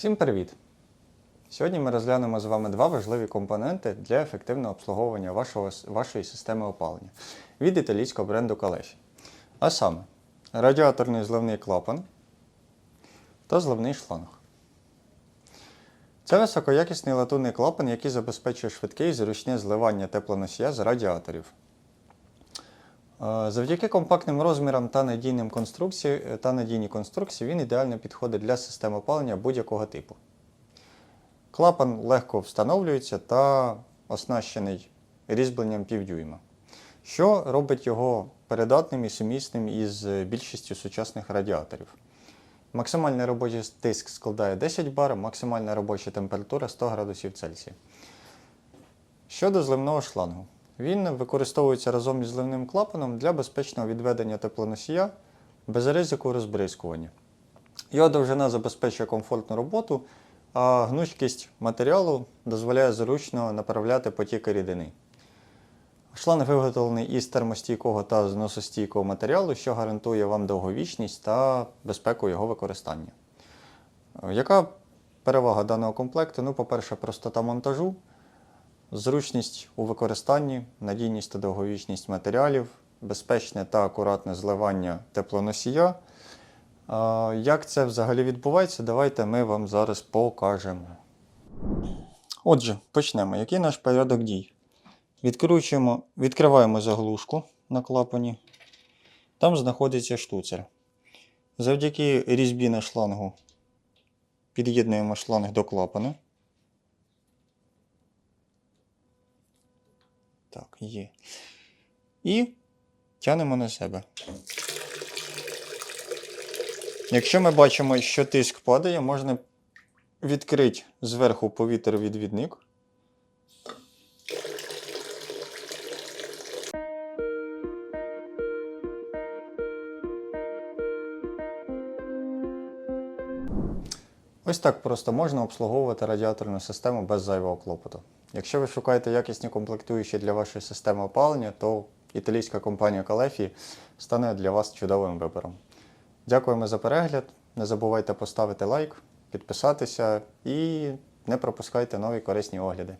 Всім привіт! Сьогодні ми розглянемо з вами два важливі компоненти для ефективного обслуговування вашого, вашої системи опалення від італійського бренду Калеші. А саме радіаторний зливний клапан та зливний шланг. Це високоякісний латунний клапан, який забезпечує швидке і зручне зливання теплоносія з радіаторів. Е, Завдяки компактним розмірам та надійним конструкції та надійній конструкції він ідеально підходить для систем опалення будь-якого типу. Клапан легко встановлюється та оснащений різьбленням півдюйма, що робить його передатним і сумісним із більшістю сучасних радіаторів. Максимальний робочий тиск складає 10 бар, максимальна робоча температура 100 градусів Цельсія. Щодо зливного шлангу. Він використовується разом із зливним клапаном для безпечного відведення теплоносія без ризику розбризкування. Його довжина забезпечує комфортну роботу, а гнучкість матеріалу дозволяє зручно направляти потіки рідини. Шланг виготовлений із термостійкого та зносостійкого матеріалу, що гарантує вам довговічність та безпеку його використання. Е, Яка перевага даного комплекту? Ну, по-перше, простота монтажу, зручність у використанні, надійність та довговічність матеріалів, безпечне та акуратне зливання теплоносія. Як це взагалі відбувається, давайте ми вам зараз покажемо. Отже, почнемо. Який наш порядок дій? Відкручуємо, відкриваємо заглушку на клапані. Там знаходиться штуцер. Завдяки різьбі на шлангу під'єднуємо шланг до клапана. Так, є. І тянемо на себе. Якщо ми бачимо, що тиск падає, можна відкрити зверху повітрявідвідник. Ось так просто можна обслуговувати радіаторну систему без зайвого клопоту. Якщо ви шукаєте якісні комплектуючі для вашої системи опалення, то італійська компанія Калефі стане для вас чудовим вибором. Дякуємо за перегляд. Не забувайте поставити лайк, підписатися і не пропускайте нові корисні огляди.